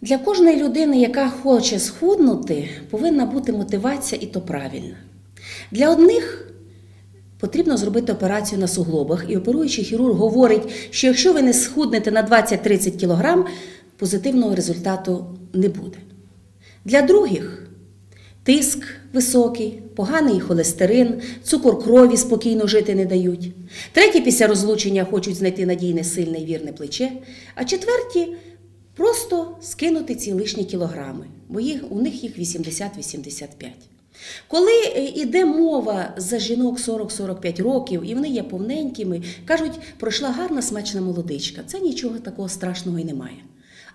Для кожної людини, яка хоче схуднути, повинна бути мотивація і то правильна. Для одних потрібно зробити операцію на суглобах, і оперуючий хірург говорить, що якщо ви не схуднете на 20-30 кг, позитивного результату не буде. Для других тиск високий, поганий холестерин, цукор крові спокійно жити не дають. Треті після розлучення хочуть знайти надійне, сильне і вірне плече, а четверті просто скинути ці лишні кілограми, бо їх, у них їх 80-85. Коли е, йде мова за жінок 40-45 років, і вони є повненькими, кажуть, пройшла гарна смачна молодичка. Це нічого такого страшного і немає.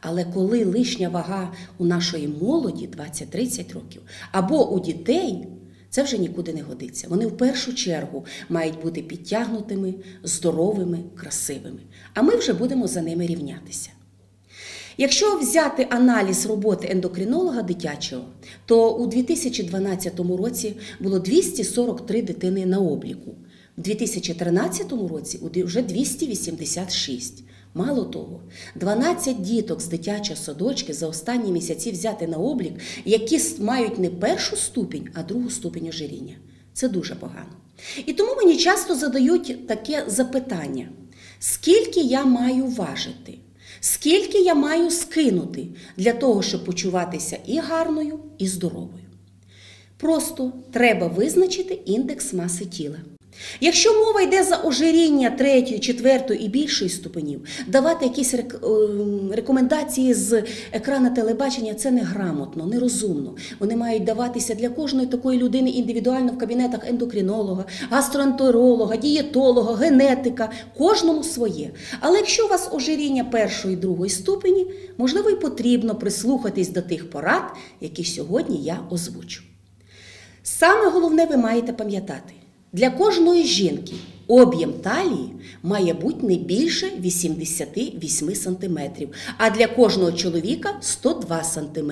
Але коли лишня вага у нашої молоді 20-30 років, або у дітей, це вже нікуди не годиться. Вони в першу чергу мають бути підтягнутими, здоровими, красивими. А ми вже будемо за ними рівнятися. Якщо взяти аналіз роботи ендокринолога дитячого, то у 2012 році було 243 дитини на обліку. У 2013 році вже 286. Мало того, 12 діток з дитячого садочки за останні місяці взяти на облік, які мають не першу ступінь, а другу ступінь ожиріння. Це дуже погано. І тому мені часто задають таке запитання: скільки я маю важити? Скільки я маю скинути для того, щоб почуватися і гарною, і здоровою? Просто треба визначити індекс маси тіла. Якщо мова йде за ожиріння третьої, четвертої і більшої ступенів, давати якісь е, рекомендації з екрана телебачення це неграмотно, нерозумно. Вони мають даватися для кожної такої людини індивідуально в кабінетах ендокринолога, гастроентеролога, дієтолога, генетика, кожному своє. Але якщо у вас ожиріння першої, другої ступені, можливо, і потрібно прислухатись до тих порад, які сьогодні я озвучу. Саме головне ви маєте пам'ятати, для кожної жінки об'єм талії має бути не більше 88 см, а для кожного чоловіка 102 см.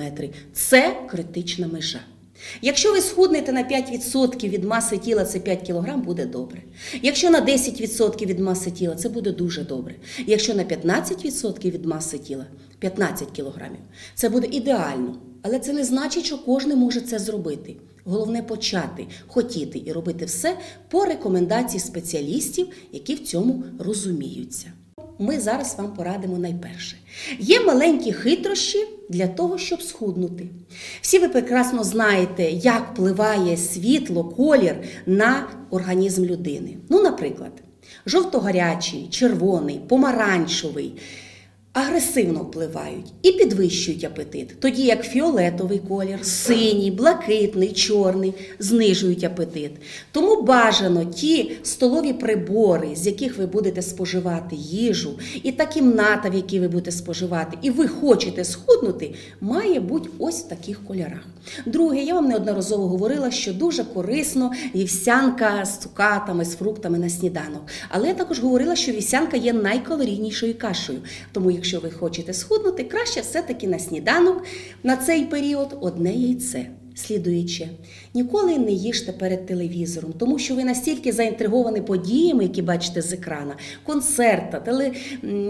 Це критична межа. Якщо ви схуднете на 5% від маси тіла, це 5 кг, буде добре. Якщо на 10% від маси тіла, це буде дуже добре. Якщо на 15% від маси тіла, 15 кг, це буде ідеально. Але це не значить, що кожен може це зробити. Головне почати, хотіти і робити все по рекомендації спеціалістів, які в цьому розуміються. Ми зараз вам порадимо найперше. Є маленькі хитрощі для того, щоб схуднути. Всі ви прекрасно знаєте, як впливає світло, колір на організм людини. Ну, наприклад, жовто-гарячий, червоний, помаранчевий агресивно впливають і підвищують апетит, тоді як фіолетовий колір, синій, блакитний, чорний знижують апетит. Тому бажано ті столові прибори, з яких ви будете споживати їжу, і та кімната, в якій ви будете споживати, і ви хочете схуднути, має бути ось в таких кольорах. Друге, я вам неодноразово говорила, що дуже корисно вівсянка з цукатами, з фруктами на сніданок. Але я також говорила, що вівсянка є найкалорійнішою кашею. Тому, якщо ви хочете схуднути, краще все-таки на сніданок на цей період одне яйце. Слідуюче, ніколи не їжте перед телевізором, тому що ви настільки заінтриговані подіями, які бачите з екрана, концерта, теле,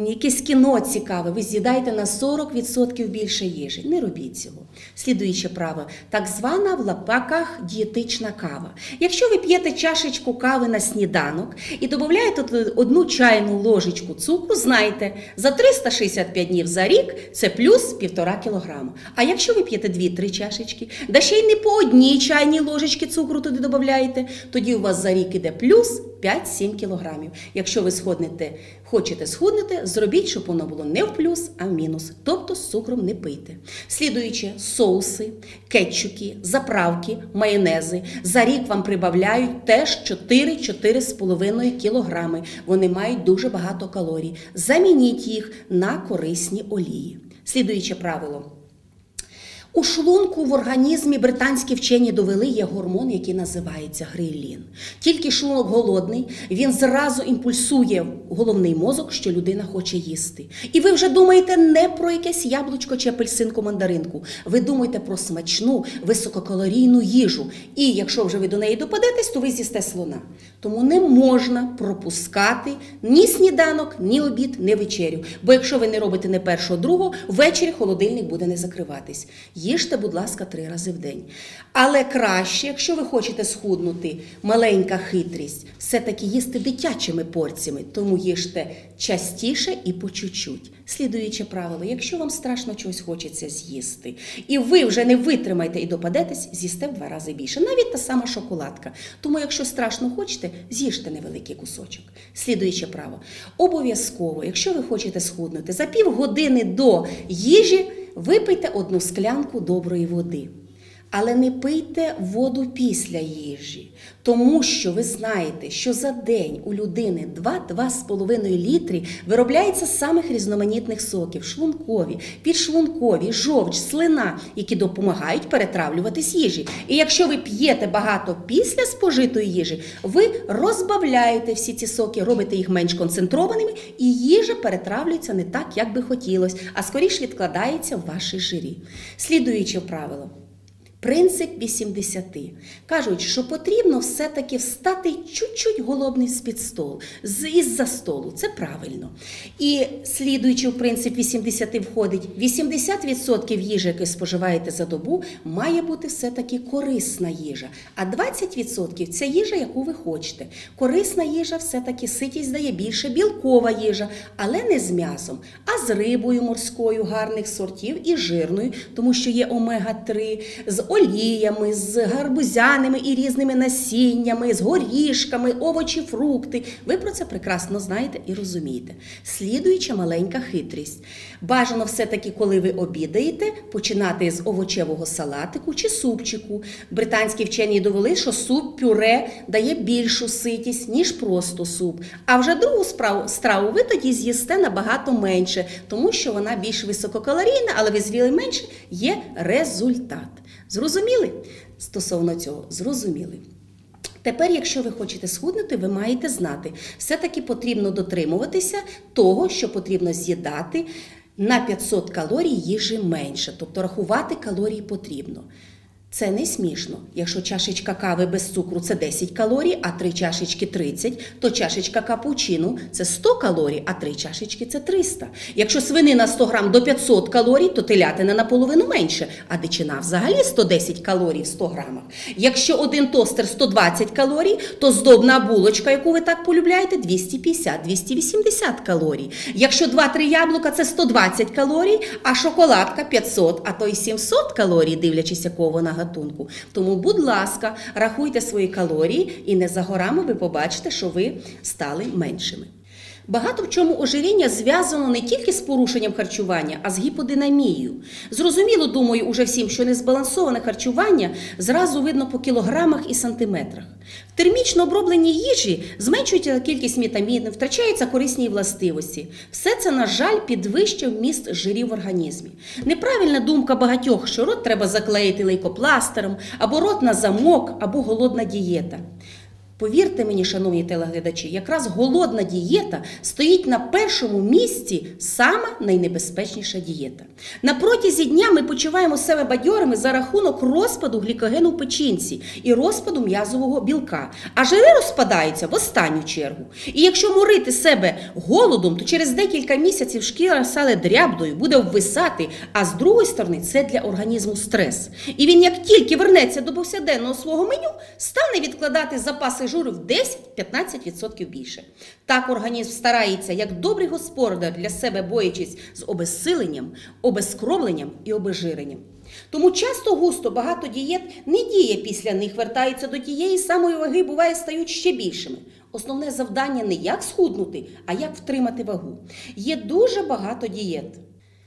якесь кіно цікаве, ви з'їдаєте на 40% більше їжі. Не робіть цього. Слідуюче право, так звана в лапаках дієтична кава. Якщо ви п'єте чашечку кави на сніданок і додаєте одну чайну ложечку цукру, знайте, за 365 днів за рік це плюс 1,5 кілограма. А якщо ви п'єте 2-3 чашечки, да ще й не по одній чайній ложечці цукру туди додаєте, тоді у вас за рік іде плюс 5-7 кілограмів. Якщо ви схуднете, хочете схуднути, зробіть, щоб воно було не в плюс, а в мінус. Тобто з цукром не пийте. Слідуючи соуси, кетчуки, заправки, майонези. За рік вам прибавляють теж 4-4,5 кілограми. Вони мають дуже багато калорій. Замініть їх на корисні олії. Слідуюче правило. У шлунку в організмі британські вчені довели є гормон, який називається грейлін. Тільки шлунок голодний, він зразу імпульсує головний мозок, що людина хоче їсти. І ви вже думаєте не про якесь яблучко чи апельсинку мандаринку. Ви думаєте про смачну, висококалорійну їжу. І якщо вже ви до неї допадетесь, то ви з'їсте слона. Тому не можна пропускати ні сніданок, ні обід, ні вечерю. Бо якщо ви не робите не першого, другого, ввечері холодильник буде не закриватись. Їжте, будь ласка, три рази в день. Але краще, якщо ви хочете схуднути, маленька хитрість, все-таки їсти дитячими порціями, тому їжте частіше і по чуть-чуть. Слідуюче правило, якщо вам страшно чогось хочеться з'їсти, і ви вже не витримаєте і допадетесь, з'їсте в два рази більше. Навіть та сама шоколадка. Тому, якщо страшно хочете, з'їжте невеликий кусочок. Слідуюче право. Обов'язково, якщо ви хочете схуднути, за півгодини до їжі випийте одну склянку доброї води. Але не пийте воду після їжі, тому що ви знаєте, що за день у людини 2-2,5 літри виробляється самих різноманітних соків: шлункові, підшлункові, жовч, слина, які допомагають перетравлюватись їжі. І якщо ви п'єте багато після спожитої їжі, ви розбавляєте всі ці соки, робите їх менш концентрованими, і їжа перетравлюється не так, як би хотілося, а скоріш відкладається в вашій жирі. Слідуюче правило. Принцип 80. Кажуть, що потрібно все-таки встати чуть-чуть голодний з-під столу, із-за столу. Це правильно. І слідуючи в принцип 80 входить, 80% їжі, яку споживаєте за добу, має бути все-таки корисна їжа. А 20% це їжа, яку ви хочете. Корисна їжа все-таки ситість дає більше, білкова їжа, але не з м'ясом, а з рибою морською гарних сортів і жирною, тому що є омега-3, з оліями, з гарбузяними і різними насіннями, з горішками, овочі, фрукти. Ви про це прекрасно знаєте і розумієте. Слідуюча маленька хитрість. Бажано все-таки, коли ви обідаєте, починати з овочевого салатику чи супчику. Британські вчені довели, що суп пюре дає більшу ситість, ніж просто суп. А вже другу справу, страву ви тоді з'їсте набагато менше, тому що вона більш висококалорійна, але ви з'їли менше, є результат. Зрозуміли? Стосовно цього, зрозуміли. Тепер, якщо ви хочете схуднути, ви маєте знати, все-таки потрібно дотримуватися того, що потрібно з'їдати на 500 калорій їжі менше, тобто рахувати калорії потрібно. Це не смішно. Якщо чашечка кави без цукру це 10 калорій, а 3 чашечки 30, то чашечка капучино це 100 калорій, а 3 чашечки це 300. Якщо свинина 100 грам до 500 калорій, то телятина наполовину менше, а дичина взагалі 110 калорій в 100 грамах. Якщо один тостер 120 калорій, то здобна булочка, яку ви так полюбляєте, 250-280 калорій. Якщо 2-3 яблука це 120 калорій, а шоколадка 500, а то й 700 калорій, дивлячись, якого вона гатунку. Тому, будь ласка, рахуйте свої калорії, і не за горами ви побачите, що ви стали меншими. Багато в чому ожиріння зв'язано не тільки з порушенням харчування, а з гіподинамією. Зрозуміло, думаю, уже всім, що незбалансоване харчування зразу видно по кілограмах і сантиметрах. В термічно обробленій їжі зменшується кількість вітамінів, втрачаються корисні властивості. Все це, на жаль, підвищує вміст жирів в організмі. Неправильна думка багатьох, що рот треба заклеїти лейкопластером, або рот на замок, або голодна дієта. Повірте мені, шановні телеглядачі, якраз голодна дієта стоїть на першому місці сама найнебезпечніша дієта. На протязі дня ми почуваємо себе бадьорими за рахунок розпаду глікогену в печінці і розпаду м'язового білка. А жири розпадаються в останню чергу. І якщо морити себе голодом, то через декілька місяців шкіра стане дрябною, буде обвисати, а з другої сторони це для організму стрес. І він, як тільки вернеться до повсякденного свого меню, стане відкладати запаси жиру в 10-15% більше. Так організм старається, як добрий господар для себе боячись з обезсиленням, обезкровленням і обезжиренням. Тому часто густо багато дієт не діє після них, вертаються до тієї самої ваги, буває, стають ще більшими. Основне завдання не як схуднути, а як втримати вагу. Є дуже багато дієт.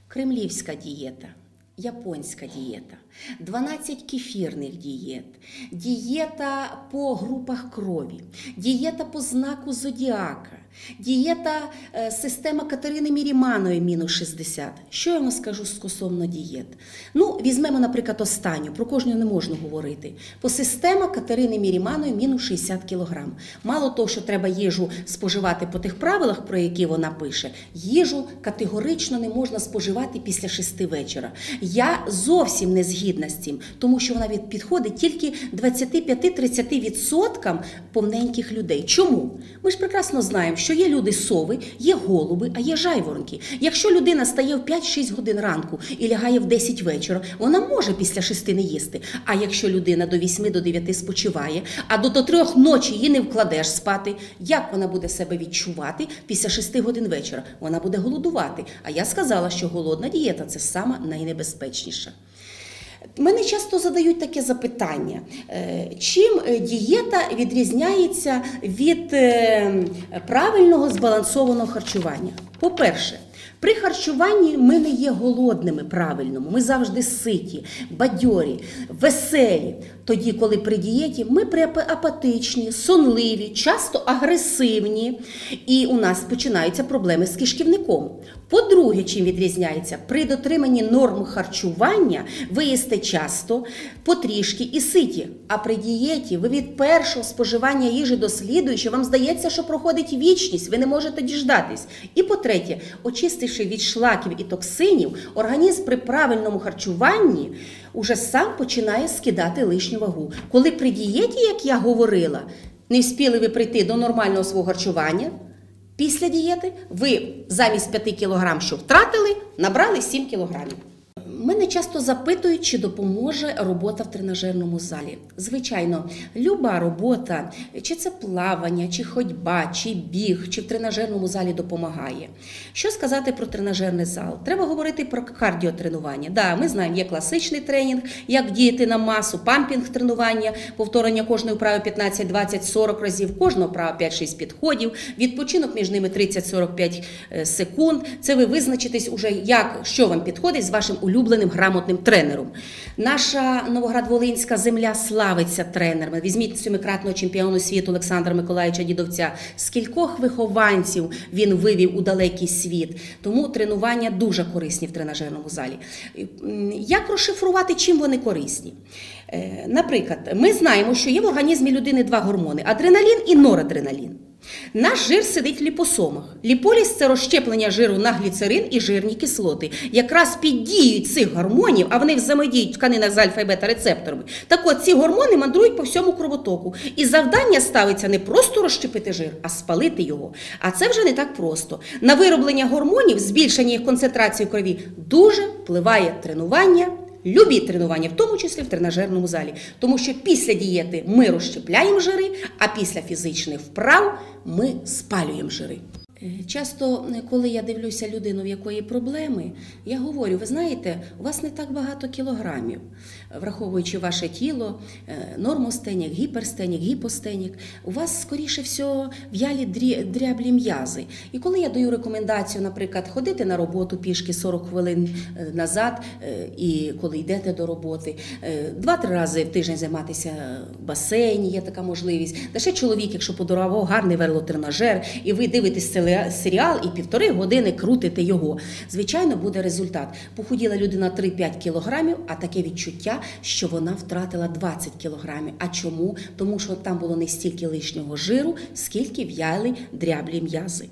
Кремлівська дієта. Японська дієта, 12 кефірних дієт, дієта по групах крові, дієта по знаку зодіака, Дієта е, система Катерини Міріманої мінус 60. Що я вам скажу стосовно дієт? Ну, візьмемо, наприклад, останню, про кожну не можна говорити. По система Катерини Міріманої мінус 60 кг. Мало того, що треба їжу споживати по тих правилах, про які вона пише, їжу категорично не можна споживати після 6 вечора. Я зовсім не згідна з цим, тому що вона підходить тільки 25-30% повненьких людей. Чому? Ми ж прекрасно знаємо, що є люди сови, є голуби, а є жайворонки. Якщо людина стає в 5-6 годин ранку і лягає в 10 вечора, вона може після 6 не їсти. А якщо людина до 8 до 9 спочиває, а до 3 ночі її не вкладеш спати, як вона буде себе відчувати після 6 годин вечора? Вона буде голодувати. А я сказала, що голодна дієта це сама найнебезпечніша. Мене часто задають таке запитання: Е, чим е, дієта відрізняється від е, правильного збалансованого харчування? По-перше, при харчуванні ми не є голодними правильному, ми завжди ситі, бадьорі, веселі. Тоді, коли при дієті ми апатичні, сонливі, часто агресивні, і у нас починаються проблеми з кишківником. По-друге, чим відрізняється, при дотриманні норм харчування ви їсте часто, потрішки і ситі. А при дієті ви від першого споживання їжі до слідуючого, вам здається, що проходить вічність, ви не можете діждатись. І по-третє, очистивши від шлаків і токсинів, організм при правильному харчуванні уже сам починає скидати лишню вагу. Коли при дієті, як я говорила, не вспіли ви прийти до нормального свого харчування. Після дієти ви замість 5 кг, що втратили, набрали 7 кг. Мене часто запитують, чи допоможе робота в тренажерному залі. Звичайно, люба робота, чи це плавання, чи ходьба, чи біг, чи в тренажерному залі допомагає. Що сказати про тренажерний зал? Треба говорити про кардіотренування. Да, ми знаємо, є класичний тренінг, як діяти на масу, пампінг тренування, повторення кожної вправи 15, 20, 40 разів, кожного вправа 5-6 підходів, відпочинок між ними 30-45 е, секунд. Це ви визначитесь уже, як що вам підходить з вашим улюбленим грамотним тренером. Наша Новоград-Волинська земля славиться тренерами. Візьміть семикратного чемпіону світу Олександра Миколаївича Дідовця. Скількох вихованців він вивів у далекий світ. Тому тренування дуже корисні в тренажерному залі. Як розшифрувати, чим вони корисні? Е, Наприклад, ми знаємо, що є в організмі людини два гормони: адреналін і норадреналін. Наш жир сидить в ліпосомах. Ліполіз це розщеплення жиру на гліцерин і жирні кислоти. Якраз під дією цих гормонів, а вони взаємодіють в тканинах з альфа і бета рецепторами. Так от ці гормони мандрують по всьому кровотоку. І завдання ставиться не просто розщепити жир, а спалити його. А це вже не так просто. На вироблення гормонів, збільшення їх концентрації в крові, дуже впливає тренування. Любі тренування, в тому числі в тренажерному залі, тому що після дієти ми розщепляємо жири, а після фізичних вправ ми спалюємо жири. Часто, е, коли я дивлюся людину, в якої проблеми, я говорю: ви знаєте, у вас не так багато кілограмів, враховуючи ваше тіло, е, нормостенік, гіперстенік, гіпостенік, у вас, скоріше всього, в'ялі дряблі м'язи. І коли я даю рекомендацію, наприклад, ходити на роботу пішки 40 хвилин е, назад, і коли йдете до роботи, два-три рази в тиждень займатися в басейні, є така можливість. Та ще чоловік, якщо подарував гарний верлотренажер, і ви дивитесь теле- серіал і півтори години крутите його. Звичайно, буде результат. Похуділа людина 3-5 кілограмів, а таке відчуття, що вона втратила 20 кілограмів. А чому? Тому що там було не стільки лишнього жиру, скільки в'яли дряблі м'язи.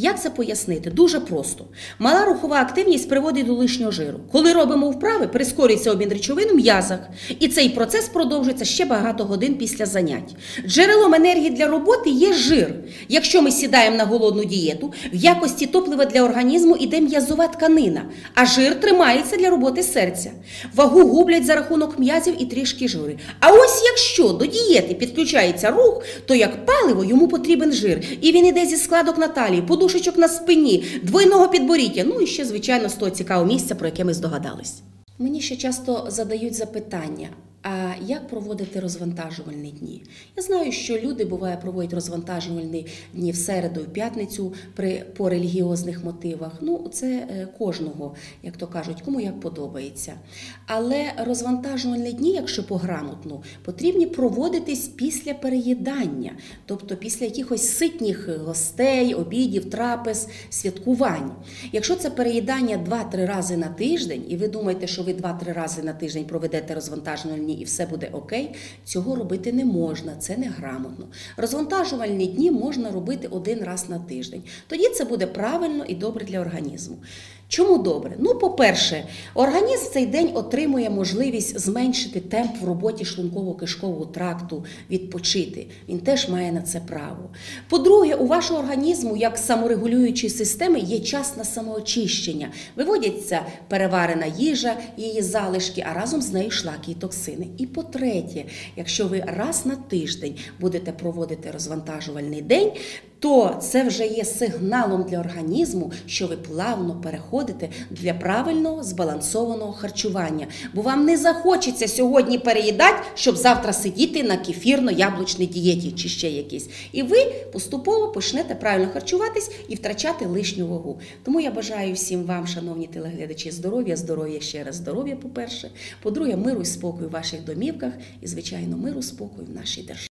Як це пояснити? Дуже просто. Мала рухова активність приводить до лишнього жиру. Коли робимо вправи, прискорюється обмін речовин у м'язах, і цей процес продовжується ще багато годин після занять. Джерелом енергії для роботи є жир. Якщо ми сідаємо на голодну дієту, в якості топлива для організму іде м'язова тканина, а жир тримається для роботи серця. Вагу гублять за рахунок м'язів і трішки жири. А ось якщо до дієти підключається рух, то як паливо йому потрібен жир, і він іде зі складок на талії, подушечок на спині, двойного підборіддя, ну і ще, звичайно, з того цікавого місця, про яке ми здогадались. Мені ще часто задають запитання: А як проводити розвантажувальні дні? Я знаю, що люди буває проводять розвантажувальні дні в середу, в п'ятницю при по релігіозних мотивах. Ну, це е, кожного, як то кажуть, кому як подобається. Але розвантажувальні дні, якщо пограмотно, потрібні проводитись після переїдання, тобто після якихось ситніх гостей, обідів, трапез, святкувань. Якщо це переїдання 2-3 рази на тиждень, і ви думаєте, що ви 2-3 рази на тиждень проведете розвантажувальні дні і все буде окей, цього робити не можна, це неграмотно. Розвантажувальні дні можна робити один раз на тиждень. Тоді це буде правильно і добре для організму. Чому добре? Ну, по-перше, організм в цей день отримує можливість зменшити темп в роботі шлунково-кишкового тракту, відпочити. Він теж має на це право. По-друге, у вашого організму, як саморегулюючої системи, є час на самоочищення. Виводяться переварена їжа, її залишки, а разом з нею шлаки і токсини. І по-третє, якщо ви раз на тиждень будете проводити розвантажувальний день, то це вже є сигналом для організму, що ви плавно переходите для правильного збалансованого харчування. Бо вам не захочеться сьогодні переїдати, щоб завтра сидіти на кефірно-яблучній дієті чи ще якісь. І ви поступово почнете правильно харчуватись і втрачати лишню вагу. Тому я бажаю всім вам, шановні телеглядачі, здоров'я, здоров'я ще раз здоров'я, по-перше. По-друге, миру і спокою в ваших домівках і, звичайно, миру, спокою в нашій державі.